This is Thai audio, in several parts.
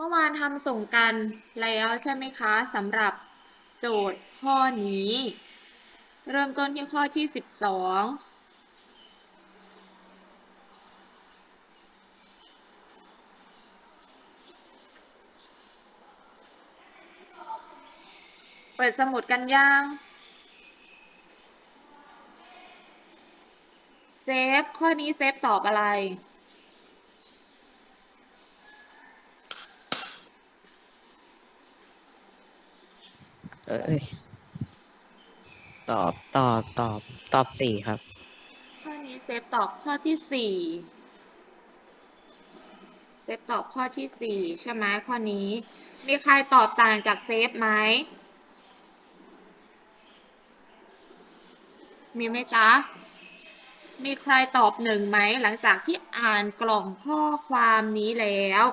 เมื่อวานทำส่งกันแล้วใช่ไหมคะสำหรับโจทย์ข้อนี้ เริ่มต้นที่ข้อที่ 12เปิดสมุดกันยังเซฟ ข้อนี้เซฟตอบอะไร เอ้ยตอบตอบตอบตอบสี่ครับ ข้อนี้เซฟตอบข้อที่สี่เซฟตอบข้อที่สี่ใช่ไหมข้อนี้ มีใครตอบต่างจากเซฟไหม มีไหมจ๊ะ มีใครตอบหนึ่งไหมหลังจากที่อ่านกล่องข้อความนี้แล้ว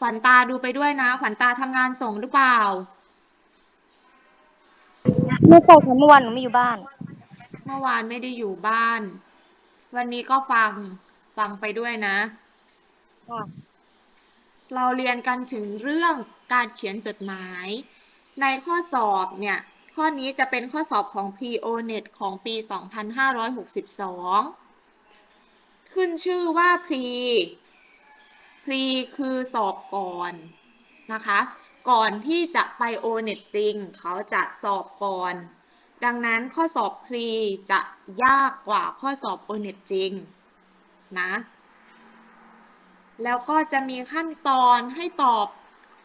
ขวัญตาดูไปด้วยนะ ขวัญตาทำงานส่งหรือเปล่า ไม่ใช่ค่ะเมื่อวานหนูไม่อยู่บ้าน เมื่อวานไม่ได้อยู่บ้าน วันนี้ก็ฟังฟังไปด้วยนะค่ะเราเรียนกันถึงเรื่องการเขียนจดหมาย ในข้อสอบเนี่ย ข้อนี้จะเป็นข้อสอบของ PONET ของปี 2562 ขึ้นชื่อว่า Pre Pre คือสอบก่อนนะคะ ก่อนที่จะไป ONET จริง เขาจะสอบก่อน ดังนั้นข้อสอบ Pre จะยากกว่าข้อสอบ ONET จริงนะ แล้วก็จะมีขั้นตอนให้ตอบ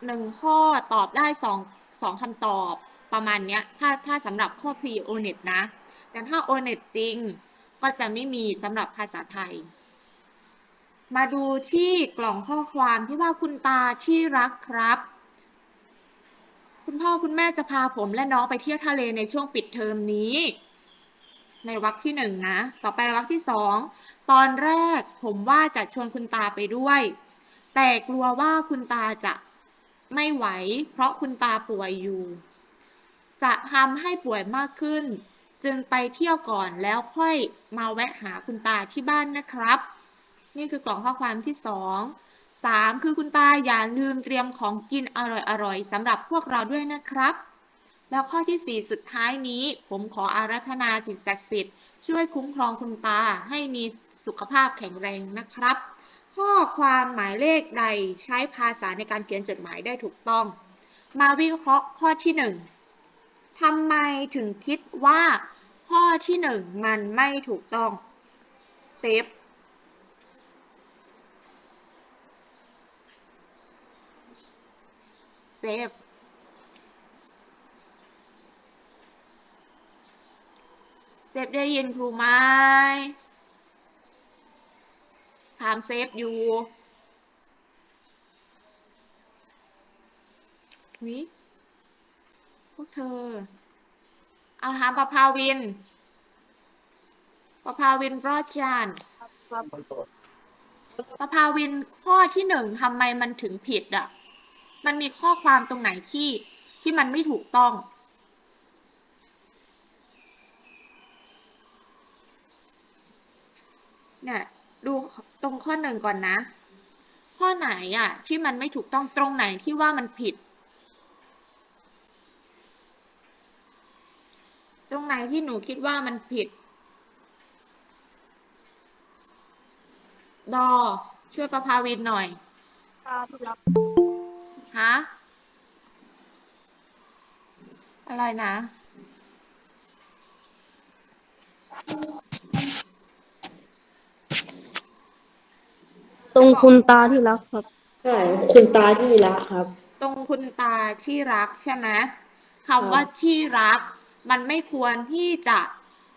หนึ่งข้อตอบได้สองสองคำตอบประมาณเนี้ย ถ้าถ้าสำหรับข้อ pre onet นะ แต่ถ้า onet จริง ก็จะไม่มีสำหรับภาษาไทย มาดูที่กล่องข้อความที่ว่าคุณตาที่รักครับ คุณพ่อคุณแม่จะพาผมและน้องไปเที่ยวทะเลในช่วงปิดเทอมนี้ ในวรรคที่หนึ่งนะ ต่อไปวรรคที่สองตอนแรกผมว่าจะชวนคุณตาไปด้วย แต่กลัวว่าคุณตาจะไม่ไหว เพราะคุณตาป่วยอยู่ จะทำให้ป่วยมากขึ้น จึงไปเที่ยวก่อนแล้วค่อยมาแวะหาคุณตาที่บ้านนะครับ นี่คือกล่องข้อความที่สองสามคือคุณตาอย่าลืมเตรียมของกินอร่อยๆสำหรับพวกเราด้วยนะครับ แล้วข้อที่ 4 สุดท้ายนี้ ผมขออารัธนาสิ่งศักดิ์สิทธิ์ช่วยคุ้มครองคุณตาให้มีสุขภาพแข็งแรงนะครับ ข้อความหมายเลขใดใช้ภาษาในการเขียนจดหมายได้ถูกต้อง มาวิเคราะห์ข้อที่ 1ทำไมถึงคิดว่าข้อที่ 1 มันไม่ถูกต้องเซฟ เซฟเซฟได้ยินครูไหมถามเซฟอยู่วิพวกเธอ เอาถามประภาวินประภาวินรอดจานประภาวินข้อที่หนึ่งทำไมมันถึงผิดอะ มันมีข้อความตรงไหนที่ที่มันไม่ถูกต้อง เนี่ยดูตรงข้อหนึ่งก่อนนะ ข้อไหนอะที่มันไม่ถูกต้องตรงไหนที่ว่ามันผิด ตรงไหนที่หนูคิดว่ามันผิด ดอช่วยประภาวินหน่อย ฮะอะไรนะ ตรงคุณตาที่รักครับ ใช่คุณตาที่รักครับ ตรงคุณตาที่รักใช่ไหมคำว่าที่รัก มันไม่ควรที่จะ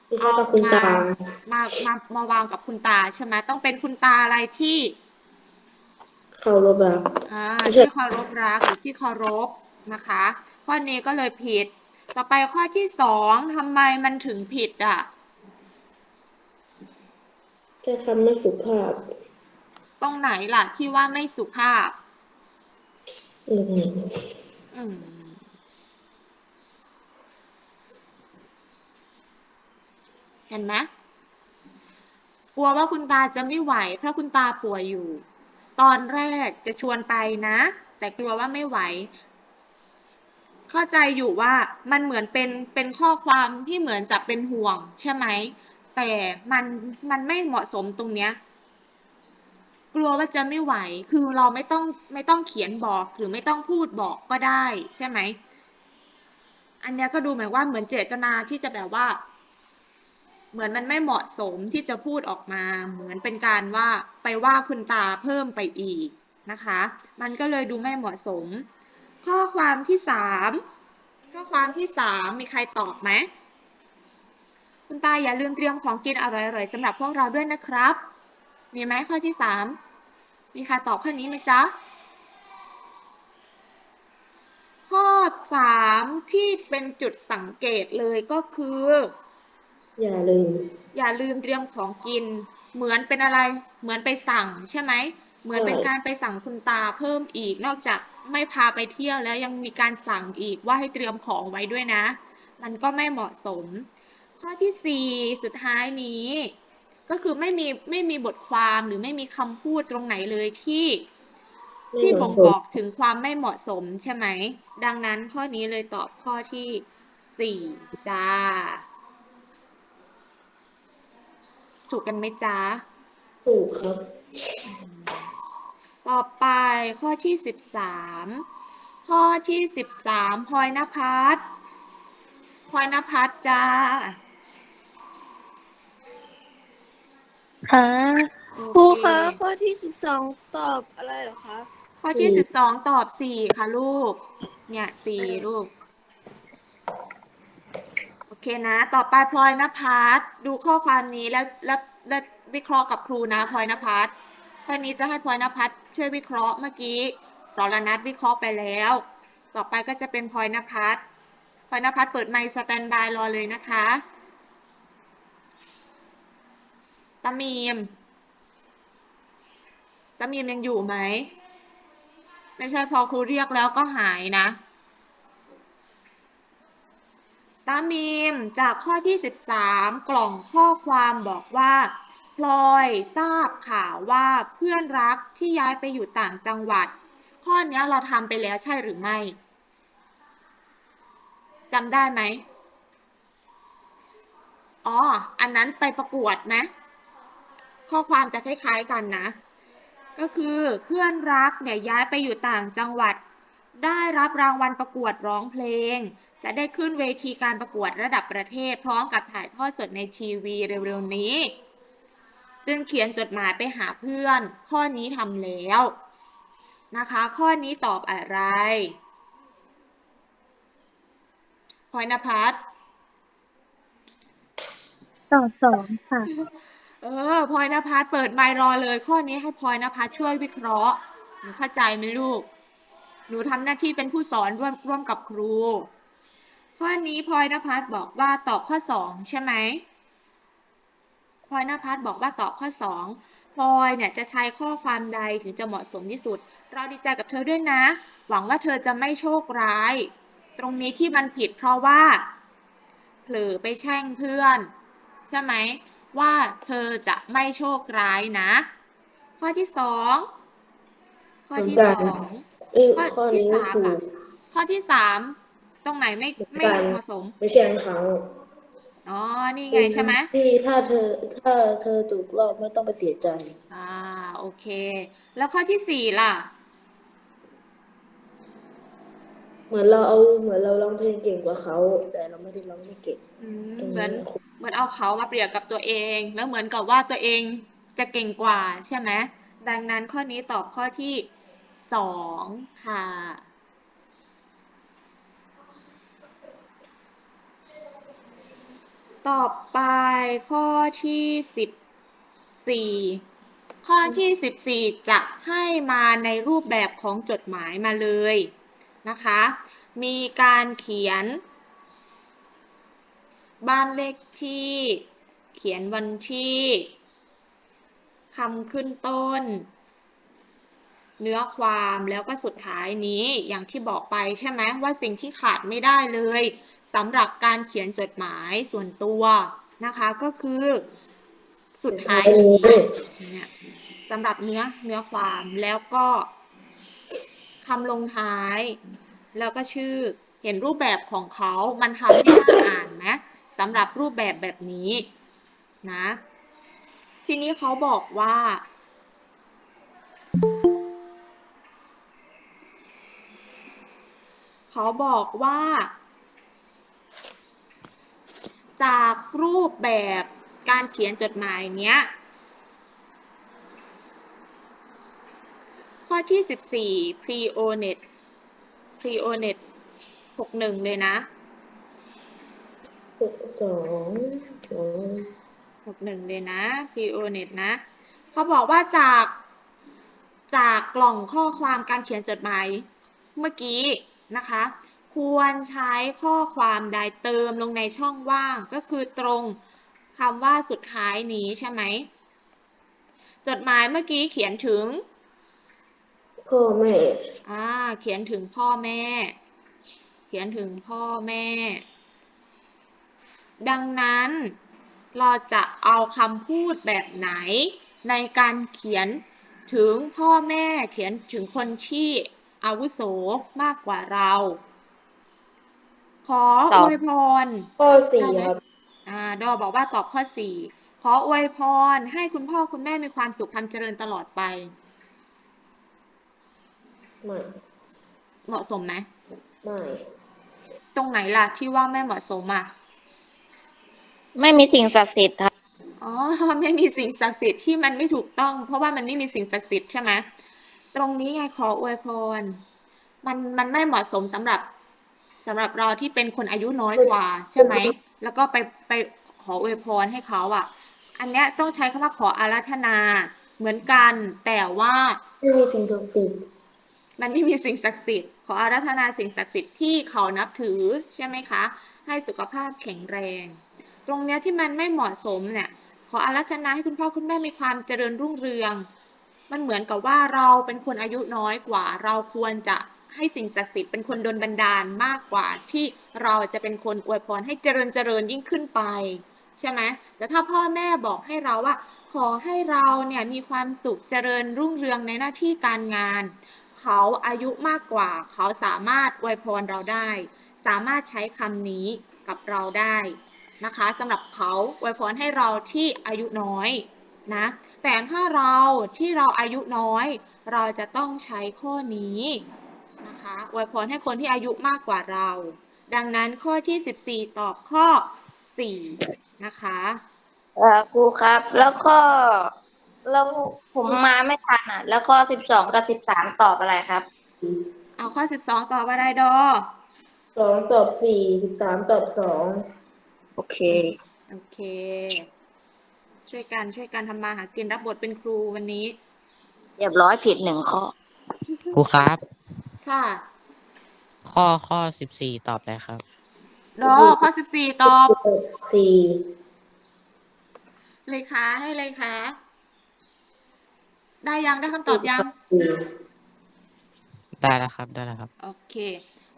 ไม่ใช่กับคุณตามา มามาวางกับคุณตาใช่ไหมต้องเป็นคุณตาอะไรที่ เขารบรักอ่าไม่ใช่ที่เคารพรักหรือที่เคารพนะคะ ข้อนี้ก็เลยผิด ต่อไปข้อที่สองทำไมมันถึงผิดอะใช้คำไม่สุภาพ ตรงไหนล่ะ ที่ว่าไม่สุภาพ อืมอืมเห็นไหมกลัวว่าคุณตาจะไม่ไหวเพราะคุณตาป่วยอยู่ ตอนแรกจะชวนไปนะ แต่กลัวว่าไม่ไหว เข้าใจอยู่ว่ามันเหมือนเป็นเป็นข้อความที่เหมือนจะเป็นห่วง ใช่ไหม แต่มันมันไม่เหมาะสมตรงเนี้ย กลัวว่าจะไม่ไหว คือเราไม่ต้องไม่ต้องเขียนบอกหรือไม่ต้องพูดบอกก็ได้ ใช่ไหม อันเนี้ยก็ดูเหมือนว่าเหมือนเจตนาที่จะแบบว่า เหมือนมันไม่เหมาะสมที่จะพูดออกมา เหมือนเป็นการว่าไปว่าคุณตาเพิ่มไปอีกนะคะ มันก็เลยดูไม่เหมาะสม ข้อความที่สามข้อความที่สามมีใครตอบไหมคุณตาอย่าลืมเตรียมของกินอร่อยๆสำหรับพวกเราด้วยนะครับ มีไหมข้อที่สามมีใครตอบข้อนี้ไหมจ๊ะ ข้อสามที่เป็นจุดสังเกตเลยก็คือ อย่าลืม อย่าลืมเตรียมของกิน เหมือนเป็นอะไร เหมือนไปสั่งใช่ไหม เหมือนเป็นการไปสั่งคุณตาเพิ่มอีก นอกจากไม่พาไปเที่ยวแล้วยังมีการสั่งอีกว่าให้เตรียมของไว้ด้วยนะ มันก็ไม่เหมาะสม ข้อที่สี่สุดท้ายนี้ ก็คือไม่มีไม่มีบทความหรือไม่มีคำพูดตรงไหนเลยที่ที่บ่งบอกถึงความไม่เหมาะสมใช่ไหม ดังนั้นข้อนี้เลยตอบข้อที่สี่จ้า ถูกกันไหมจ๊ะ ถูกครับ ต่อไปข้อที่สิบสามข้อที่สิบสามพลอยนภัสพลอยนภัสจ้าฮะโอครูเคะข้อที่สิบสองตอบอะไรเหรอคะ ข้อที่สิบสองตอบสี่ค่ะลูก เนี่ยสี่ลูกโอ เคนะ ต่อไปพลอยนภัสดูข้อความนี้แล้วแล้วแล้ววิเคราะห์กับครูนะพลอยนภัสข้อนี้จะให้พลอยนภัสช่วยวิเคราะห์เมื่อกี้สรนัทวิเคราะห์ไปแล้ว ต่อไปก็จะเป็นพลอยนภัสพลอยนภัสเปิดไมค์สแตนบายรอเลยนะคะตามีมตามีมยังอยู่ไหม ไม่ใช่พอครูเรียกแล้วก็หายนะ ตามีมจากข้อที่ 13 กล่องข้อความบอกว่าพลอยทราบข่าวว่าเพื่อนรักที่ย้ายไปอยู่ต่างจังหวัด ข้อนี้เราทำไปแล้วใช่หรือไม่จำได้ไหมอ๋อ อันนั้นไปประกวดไหมข้อความจะคล้ายๆกันนะ ก็คือเพื่อนรักเนี่ยย้ายไปอยู่ต่างจังหวัด ได้รับรางวัลประกวดร้องเพลง จะได้ขึ้นเวทีการประกวดระดับประเทศ พร้อมกับถ่ายทอดสดในทีวีเร็วๆนี้ จึงเขียนจดหมายไปหาเพื่อน ข้อนี้ทำแล้วนะคะ ข้อนี้ตอบอะไรพลอยนภัสตอบสองค่ะ เออพลอยนภัสเปิดไมค์รอเลย ข้อนี้ให้พลอยนภัสช่วยวิเคราะห์ หนูเข้าใจไหมลูก หนูทำหน้าที่เป็นผู้สอนร่วมร่วมกับครู ข้อนี้พลอยนภัสบอกว่าตอบข้อสองใช่ไหมพลอยนภัสบอกว่าตอบข้อสองพลอยเนี่ยจะใช้ข้อความใดถึงจะเหมาะสมที่สุด เราดีใจกับเธอด้วยนะ หวังว่าเธอจะไม่โชคร้าย ตรงนี้ที่มันผิดเพราะว่าเผลอไปแช่งเพื่อน ใช่ไหมว่าเธอจะไม่โชคร้ายนะ ข้อที่สองข้อที่เหมืสอนอกันงเอ้ยข้อข้อที่นี้สามถูล่ะกข้อที่สาม ตรงไหนไม่ไม่เหมือนกันเหมาะสม ไม่ใช่เขาอ๋อ นี่ไงใช่ไหมที่ถ้าเธอถ้าเธอถูกรอบไม่ต้องไปเสียใจ อ่า โอเค แล้วข้อที่สี่ล่ะ เหมือนเราเอาเหมือนเราร้องเพลงเก่งกว่าเขา แต่เราไม่ได้ร้องไม่เก่งอืมตรงเหมือนนี้เหมือนเอาเขามาเปรียบกับตัวเอง แล้วเหมือนกับว่าตัวเองจะเก่งกว่าใช่ไหมดังนั้นข้อนี้ตอบข้อที่สองค่ะ ต่อไปข้อที่สิบสี่ข้อที่สิบสี่จะให้มาในรูปแบบของจดหมายมาเลยนะคะ มีการเขียน บ้านเลขที่ เขียนวันที่คำขึ้นต้น เนื้อความแล้วก็สุดท้ายนี้อย่างที่บอกไปใช่ไหมว่าสิ่งที่ขาดไม่ได้เลย สำหรับการเขียนจดหมายส่วนตัวนะคะก็คือสุดท้ายนี้เนี่ยสำหรับเนื้อเนื้อความแล้วก็คำลงท้าย แล้วก็ชื่อเห็นรูปแบบของเขามันทำให้น่าอ่านไหมสำหรับรูปแบบแบบนี้นะทีนี้เขาบอกว่า เขาบอกว่า จากรูปแบบการเขียนจดหมายเนี้ย ข้อที่ 14 pre-onet pre-onet 61 เลยนะหกสองสอง61 เลยนะ pre-onet นะ เขาบอกว่าจากจากกล่องข้อความการเขียนจดหมายเมื่อกี้นะคะ ควรใช้ข้อความใดเติมลงในช่องว่าง ก็คือตรงคำว่าสุดท้ายนี้ใช่ไหม จดหมายเมื่อกี้เขียนถึง พ่อแม่อ่าเขียนถึงพ่อแม่ เขียนถึงพ่อแม่ ดังนั้นเราจะเอาคำพูดแบบไหน ในการเขียนถึงพ่อแม่เขียนถึงคนที่อาวุโสมากกว่าเรา ขอตออบวยพรข้อสี่ครับอ่าดอบอกว่าตอบข้อ4ขออวยพรให้คุณพ่อคุณแม่มีความสุขความเจริญตลอดไป ไม่เหมาะสมไหมไม่ตรงไหนล่ะที่ว่าไม่เหมาะสมอะไม่มีสิ่งศักดิ์สิทธิ์ครับอ๋อไม่มีสิ่งศักดิ์สิทธิ์ที่มันไม่ถูกต้อง เพราะว่ามันไม่มีสิ่งศักดิ์สิทธิ์ใช่ไหมตรงนี้ไงขออวยพร มันมันไม่เหมาะสมสำหรับ สำหรับเราที่เป็นคนอายุน้อยกว่าใช่ไหม แล้วก็ไปไปขออวยพรให้เขาอะ อันเนี้ยต้องใช้คำว่าขออาราธนาเหมือนกัน แต่ว่าไม่มีสิ่งศักดิ์สิทธิ์มันไม่มีสิ่งศักดิ์สิทธิ์ขออาราธนาสิ่งศักดิ์สิทธิ์ที่เขานับถือใช่ไหมคะ ให้สุขภาพแข็งแรง ตรงเนี้ยที่มันไม่เหมาะสมเนี่ย ขออาราธนาให้คุณพ่อคุณแม่มีความเจริญรุ่งเรือง มันเหมือนกับว่าเราเป็นคนอายุน้อยกว่า เราควรจะ ให้สิ่งศักดิ์สิทธิ์เป็นคนดลบันดาลมากกว่าที่เราจะเป็นคนอวยพรให้เจริญเจริญยิ่งขึ้นไป ใช่ไหมแต่ถ้าพ่อแม่บอกให้เราว่า ขอให้เราเนี่ยมีความสุขเจริญรุ่งเรืองในหน้าที่การงาน เขาอายุมากกว่า เขาสามารถอวยพรเราได้ สามารถใช้คำนี้กับเราได้นะคะสำหรับเขาอวยพรให้เราที่อายุน้อยนะแต่ถ้าเราที่เราอายุน้อย เราจะต้องใช้ข้อนี้ นะคะอวยพรให้คนที่อายุมากกว่าเรา ดังนั้นข้อที่ 14 ตอบข้อ 4 นะคะเอ่อครูครับ แล้วก็แล้วผมมาไม่ทันอะ แล้วข้อสิบสองกับสิบสามตอบอะไรครับ เอาข้อ 12 ตอบอะไรดอสองตอบสี่สิบสามตอบสองโอเค โอเค ช่วยกันช่วยกันทำมาหากินรับบทเป็นครูวันนี้ เรียบร้อยผิดหนึ่งข้อ ครูครับ ค่ะข้อข้อสิบสี่ตอบอะไรครับดอข้อ14ตอบ สี่เลยคะให้เลยคะ ได้ยังได้คำตอบยังสี่ได้แล้วครับได้แล้วครับ โอเค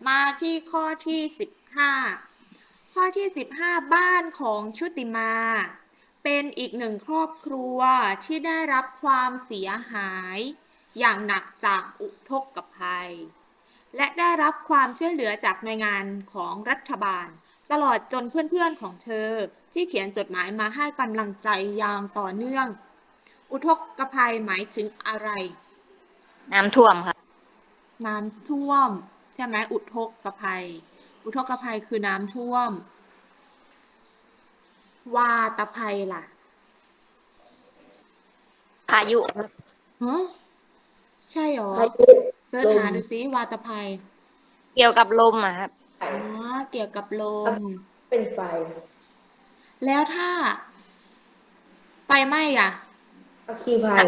มาที่ข้อที่สิบห้าข้อที่สิบห้าบ้านของชุติมา เป็นอีกหนึ่งครอบครัวที่ได้รับความเสียหาย อย่างหนักจากอุทกภัย และได้รับความช่วยเหลือจากหน่วยงานของรัฐบาล ตลอดจนเพื่อนๆของเธอ ที่เขียนจดหมายมาให้กำลังใจอย่างต่อเนื่อง อุทกภัยหมายถึงอะไร น้ำท่วมครับน้ำท่วม ใช่ไหมอุทกภัย อุทกภัยคือน้ำท่วม วาตภัยล่ะพายุครับฮะใช่หรอพายุ เสิร์ชหาดูซิวาตภัยเกี่ยวกับลมอะครับ อ๋อเกี่ยวกับลม เป็นไฟ แล้วถ้าไฟไหม้อะอัคคีภัย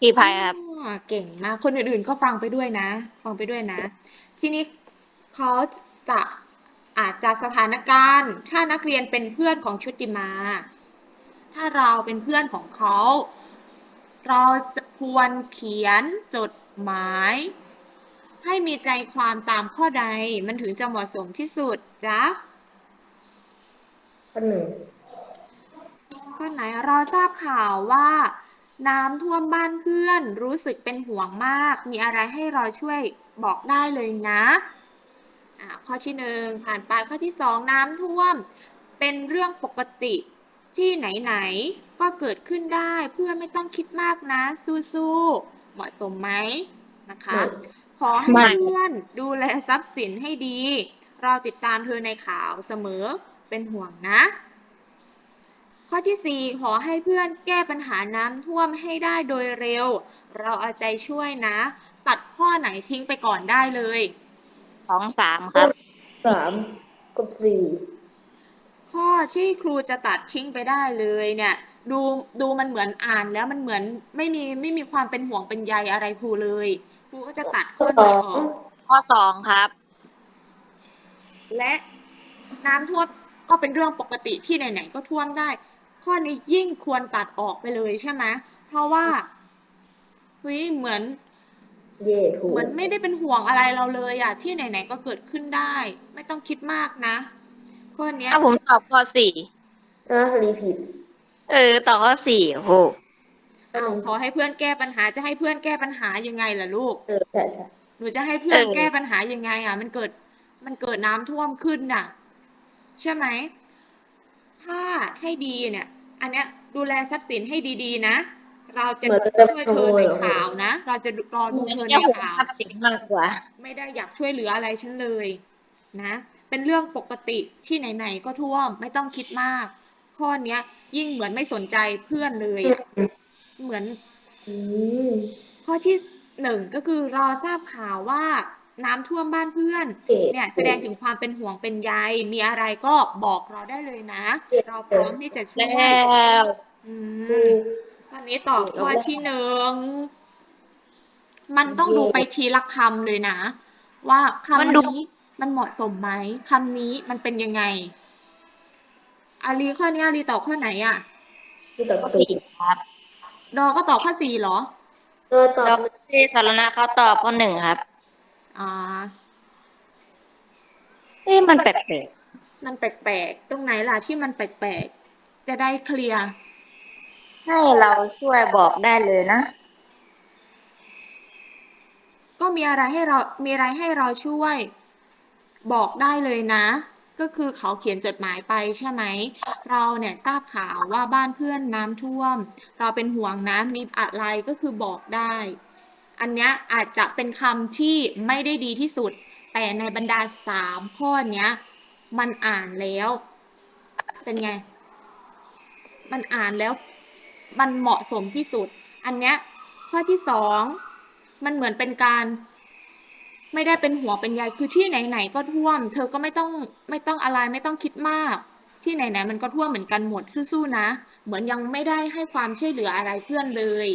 ที่พายครับ อ๋อเก่งมาก คนอื่นๆก็ฟังไปด้วยนะ ฟังไปด้วยนะ ทีนี้เขาจะอาจจะสถานการณ์ ถ้านักเรียนเป็นเพื่อนของชุติมา ถ้าเราเป็นเพื่อนของเขา เราจะควรเขียนจดหมาย ให้มีใจความตามข้อใดมันถึงจะเหมาะสมที่สุดจ๊ะข้อหนึ่งข้อไหนเราทราบข่าวว่า น้ำท่วมบ้านเพื่อน รู้สึกเป็นห่วงมาก มีอะไรให้เราช่วยบอกได้เลยนะอ่าข้อที่หนึ่งผ่านไปข้อที่สองน้ำท่วม เป็นเรื่องปกติที่ไหนๆก็เกิดขึ้นได้เพื่อนไม่ต้องคิดมากนะ สู้ๆเหมาะสมไหมนะคะ ขอให้ไม่เพื่อนดูแลทรัพย์สินให้ดี เราติดตามเธอในข่าวเสมอเป็นห่วงนะ ข้อที่ 4 ขอให้เพื่อนแก้ปัญหาน้ำท่วมให้ได้โดยเร็ว เราเอาใจช่วยนะ ตัดข้อไหนทิ้งไปก่อนได้เลยสองสามครับสามกับสี่ข้อที่ครูจะตัดทิ้งไปได้เลยเนี่ย ดูดูมันเหมือนอ่านแล้วมันเหมือนไม่มีไม่มีความเป็นห่วงเป็นใยอะไรครูเลย ครูก็จะตัดข้อสอนี้งออกข้อสองครับ และน้ำท่วมก็เป็นเรื่องปกติที่ไหนๆก็ท่วมได้ ข้อนี้ยิ่งควรตัดออกไปเลยใช่ไหมเพราะว่าเฮ้ยเหมือนเย่ถูกเหมือนไม่ได้เป็นห่วงอะไรเราเลยอะที่ไหนๆก็เกิดขึ้นได้ ไม่ต้องคิดมากนะข้อเนี้ยถ้าผมตอบข้อสี่อะรีผิด เออตอบข้อสี่โอ้โห อ้าวขอให้เพื่อนแก้ปัญหาจะให้เพื่อนแก้ปัญหายังไงล่ะลูกเออใช่ใช่หนูจะให้เพื่อนแก้ปัญหายังไง อะ มันเกิดมันเกิดน้ำท่วมขึ้นน่ะ ใช่ไหม ถ้าให้ดีเนี่ย อันเนี้ยดูแลทรัพย์สินให้ดีๆนะ เราจะเหมือนจะช่วยเธอในข่าวนะ เราจะรอดูเหมือนเธอในจะห่วงข่าวทรัพย์สินมากกว่า ไม่ได้อยากช่วยเหลืออะไรฉันเลย นะ เป็นเรื่องปกติที่ไหนๆก็ท่วม ไม่ต้องคิดมาก ข้อเนี้ย ยิ่งเหมือนไม่สนใจเพื่อนเลยอะ เหมือนอืมข้อที่หนึ่งก็คือรอทราบข่าวว่าน้ำท่วมบ้านเพื่อน เก๋เนี่ยแสดงถึงความเป็นห่วงเป็นใยมีอะไรก็บอกเราได้เลยนะ เราพร้อมที่จะช่วยแล้วอืถูมกตอนนี้ตอบข้อที่หนึ่ง มันต้องดูไปทีละคำเลยนะ ว่าคำนี้มันเหมาะสมไหมคำนี้มันเป็นยังไง อาลีข้อนี้อาลีตอบข้อไหนอะที่ตอบข้อสี่สี่ครับ ดอก็ตอบข้อสี่เหรอเออตอบแล้วที่สารณะเขาตอบข้อหนึ่งครับ อ่า เอ๊ะมันแปลกมันแปลกๆ ตรงไหนล่ะที่มันแปลกๆ จะได้เคลียร์ ๆให้เราช่วยบอกได้เลยนะ ก็มีอะไรให้เรา มีอะไรให้เราช่วย บอกได้เลยนะ ก็คือเขาเขียนจดหมายไปใช่ไหม เราเนี่ยทราบข่าวว่าบ้านเพื่อนน้ำท่วม เราเป็นห่วงนะมีอะไรก็คือบอกได้ อันเนี้ยอาจจะเป็นคำที่ไม่ได้ดีที่สุด แต่ในบรรดาสามข้อเนี้ย มันอ่านแล้ว เป็นไง มันอ่านแล้ว มันเหมาะสมที่สุด อันเนี้ยข้อที่สองมันเหมือนเป็นการ ไม่ได้เป็นหัวเป็นใยคือที่ไหนๆก็ท่วม เธอก็ไม่ต้องไม่ต้องอะไรไม่ต้องคิดมาก ที่ไหนๆมันก็ท่วมเหมือนกันหมดสู้ๆนะ เหมือนยังไม่ได้ให้ความช่วยเหลืออะไรเพื่อนเลย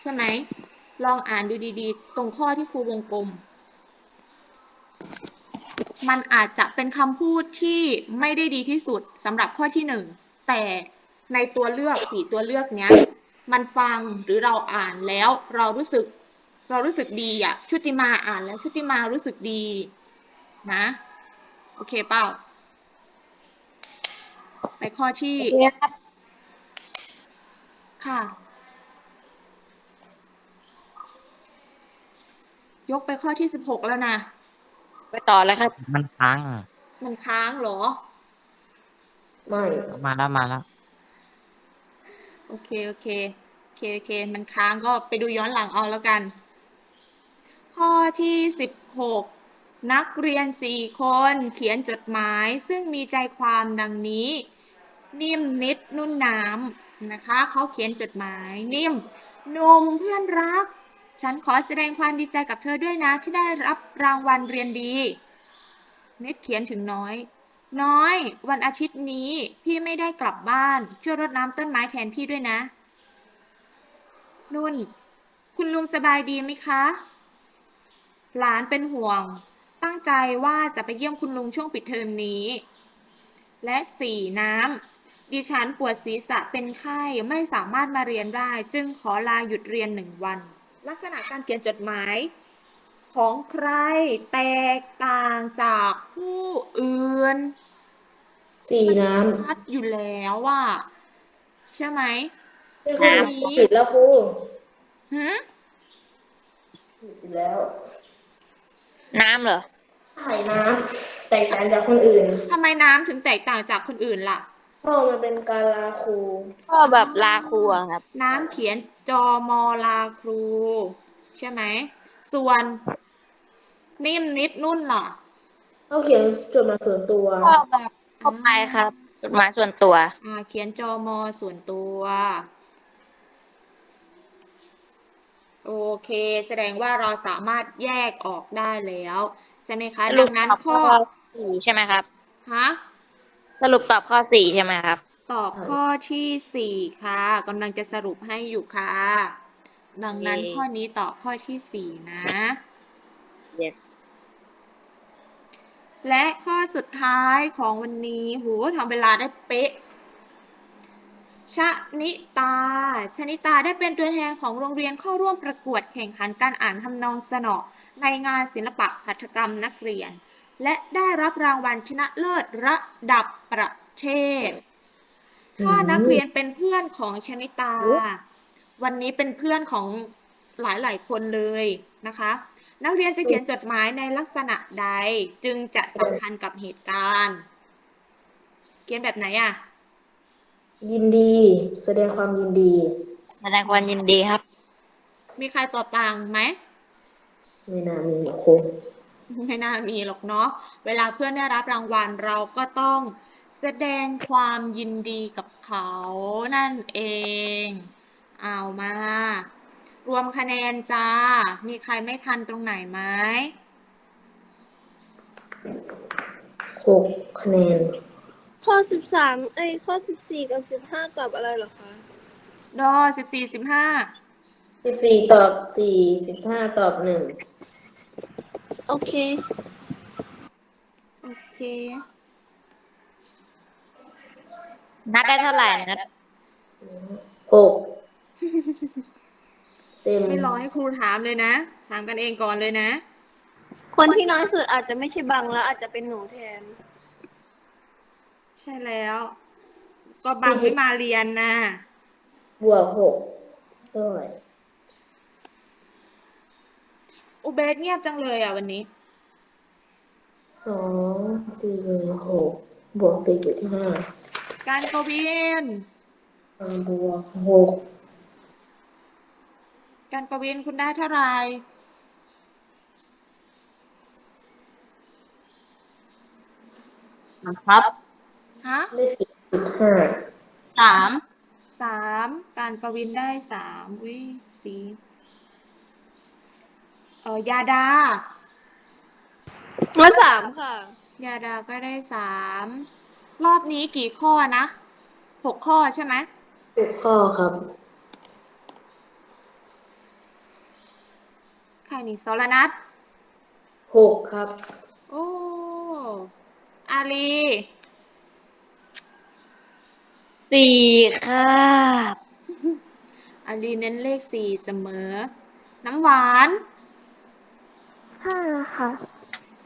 ใช่ไหมลองอ่านดูดีๆ ตรงข้อที่ครูวงกลม มันอาจจะเป็นคำพูดที่ไม่ได้ดีที่สุดสำหรับข้อที่หนึ่งแต่ในตัวเลือกสี่ตัวเลือกเนี้ย มันฟังหรือเราอ่านแล้วเรารู้สึก เรารู้สึกดีอะชุติมาอ่านแล้วชุติมารู้สึกดี นะ โอเคเปล่า ไปข้อที่โอเคครับค่ะ ยกไปข้อที่สิบหกแล้วนะ ไปต่อเลยครับ มันค้างมันค้างเหรอ ไม่ มาแล้วมาแล้ว โอเค โอเค โอเค โอเค มันค้างก็ไปดูย้อนหลังเอาแล้วกัน ข้อที่สิบหกนักเรียนสี่คนเขียนจดหมายซึ่งมีใจความดังนี้ นิ่มนิดนุ่นน้ำนะคะเขาเขียนจดหมายนิ่มนุ่มเพื่อนรัก ฉันขอแสดงความดีใจกับเธอด้วยนะที่ได้รับรางวัลเรียนดี นิดเขียนถึงน้อย น้อย วันอาทิตย์นี้พี่ไม่ได้กลับบ้านช่วยรดน้ำต้นไม้แทนพี่ด้วยนะ นุ่น คุณลุงสบายดีไหมคะ หลานเป็นห่วง ตั้งใจว่าจะไปเยี่ยมคุณลุงช่วงปิดเทอมนี้ และสี่น้ำดิฉันปวดศีรษะเป็นไข้ไม่สามารถมาเรียนได้ จึงขอลาหยุดเรียนหนึ่งวัน ลักษณะการเขียนจดหมาย ของใครแตกต่างจากผู้อื่นสี่น้ชัดอยู่แล้วว่าใช่ไหมนี่ครูผิดแล้วครูหืมผิดแล้ว น้ำเหรอ ไข่น้ำแตกต่างจากคนอื่นทำไมน้ำถึงแตกต่างจากคนอื่นล่ะ เพราะมันเป็นการลาครูก็แบบลาครัวครับ น้ำเขียนจอมอลาครู ใช่ไหม ส่วนนิ่มนิดนุ่นล่ะเขาเขียนจดหมายส่วนตัวก็แบบเข้าไปครับจดหมายส่วนตัว อ่าเขียนจอมอส่วนตัว โอเค แสดงว่าเราสามารถแยกออกได้แล้ว ใช่ไหมคะ ดังนั้นข้อสี่ใช่ไหมครับฮะสรุปตอบข้อสี่ใช่ไหมครับ ตอบข้อที่สี่ค่ะกำลังจะสรุปให้อยู่ค่ะ ดังนั้นเย้ข้อนี้ตอบข้อที่สี่นะ yes และข้อสุดท้ายของวันนี้โหทำเวลาได้เป๊ะ ชนิตา ชนิตาได้เป็นตัวแทนของโรงเรียนเข้าร่วมประกวดแข่งขันการอ่านทำนองสนอในงานศิลปะหัตถกรรมนักเรียน และได้รับรางวัลชนะเลิศระดับประเทศ ถ้านักเรียนเป็นเพื่อนของชนิตา วันนี้เป็นเพื่อนของหลายๆคนเลยนะคะ นักเรียนจะเขียนจดหมายในลักษณะใดจึงจะสัมพันธ์กับเหตุการณ์ เขียนแบบไหนอะ ยินดี แสดงความยินดี แสดงความยินดีครับ มีใครตอบต่างไหม ไม่น่ามีครูไม่น่ามีหรอกเนาะ เวลาเพื่อนได้รับรางวัลเราก็ต้องแสดงความยินดีกับเขานั่นเอง เอามา รวมคะแนนจ้า มีใครไม่ทันตรงไหนไหมหกคะแนน ข้อสิบสามไอ้ยข้อสิบสี่กับสิบห้าตอบอะไรเหรอคะ ดอสิบสี่สิบห้าสิบสี่ตอบสี่สิบห้าตอบหนึ่งโอเค โอเค นัดได้เท่าไหร่นะหกเต็มไม่รอให้ครูถามเลยนะ ถามกันเองก่อนเลยนะ คนที่น้อยสุดอาจจะไม่ใช่บังแล้วอาจจะเป็นหนูแทน ใช่แล้ว ก็บางไม่มาเรียนนะบวกหกเท่าไหร่อุเบสเงียบจังเลยอะวันนี้ สองสี่หกบวกสี่จุดห้าการกวินบวกหกการกวินคุณได้เท่าไหร่ครับ ฮะได้สี่จุดห้าสามสามการกวินได้สามวิสี่เออยาดา มาสามค่ะ ยาดาก็ได้สามรอบนี้กี่ข้อนะหกข้อใช่ไหมทุกข้อครับใครนี่สรนัทหกครับ โอ้อาลี สี่ครับอาลีเน้นเลขสี่เสมอ น้ำหวานห้าค่ะ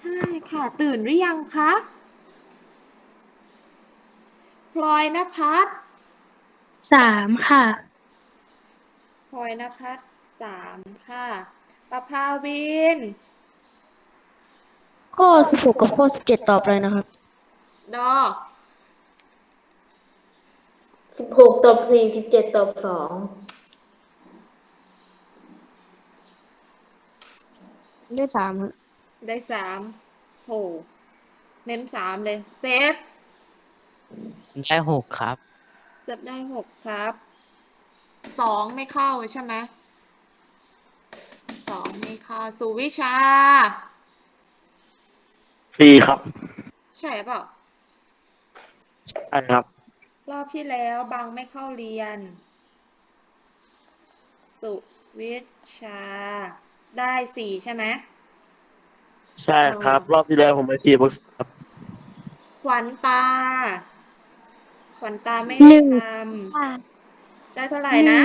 ใช่ค่ะ ตื่นหรือยังคะ พลอยนภัสสามค่ะ พลอยนภัสสามค่ะประภาวิน ข้อสิบหกกับข้อสิบเจ็ดตอบอะไรนะครับ ดอ สิบหกตอบสี่สิบเจ็ดตอบสองได้สามฮะได้สามโห เน้นสามเลย เซฟได้หกครับ เซฟได้หกครับ สองไม่เข้าใช่ไหมสองไม่เข้าสุวิชา สี่ครับ ใช่เปล่าใช่ครับ รอบที่แล้วบางไม่เข้าเรียน สุวิชา ได้สี่ใช่ไหมใช่ครับ รอบที่แล้วผมไปสี่บวกครับขวัญตา ขวัญตาไม่หได้นึ่งทำได้เท่าไหร่นะ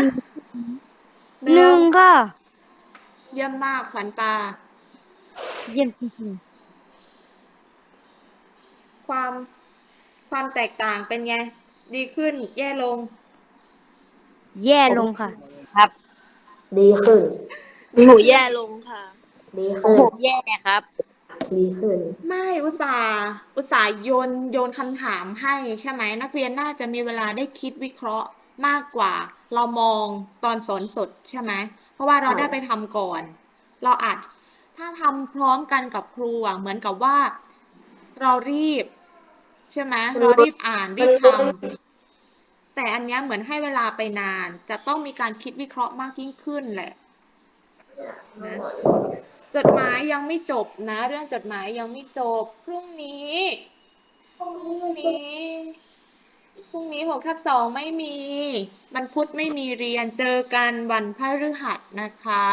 หนึ่งค่ะ เยี่ยมมากขวัญตา เยี่ยมจริงความความแตกต่างเป็นไง ดีขึ้น แย่ลงๆแย่ลงค่ะ ดีขึ้น หนูแย่ลงค่ะ ดีของขึ้น ผมแย่ครับ ดีขึ้น ไม่อุตส่าห์อุตส่าห์โยนโยนคำถามให้ใช่ไหมนักเรียนน่าจะมีเวลาได้คิดวิเคราะห์มากกว่า เรามองตอนสอนสดใช่ไหมเพราะว่าเราใช่ ได้ไปทำก่อน เราอาจถ้าทำพร้อมกันกับครูอะเหมือนกับว่า เรารีบ ใช่ไหมเรารีบอ่านรีบทำแต่อันเนี้ยเหมือนให้เวลาไปนาน จะต้องมีการคิดวิเคราะห์มากยิ่งขึ้นแหละนะจดหมายยังไม่จบนะ เรื่องจดหมายยังไม่จบ พรุ่งนี้พรุ่งนี้พรุ่งนี้หกทับสองไม่มีวันพุธไม่มีเรียนเจอกันวันพฤหัสนะคะ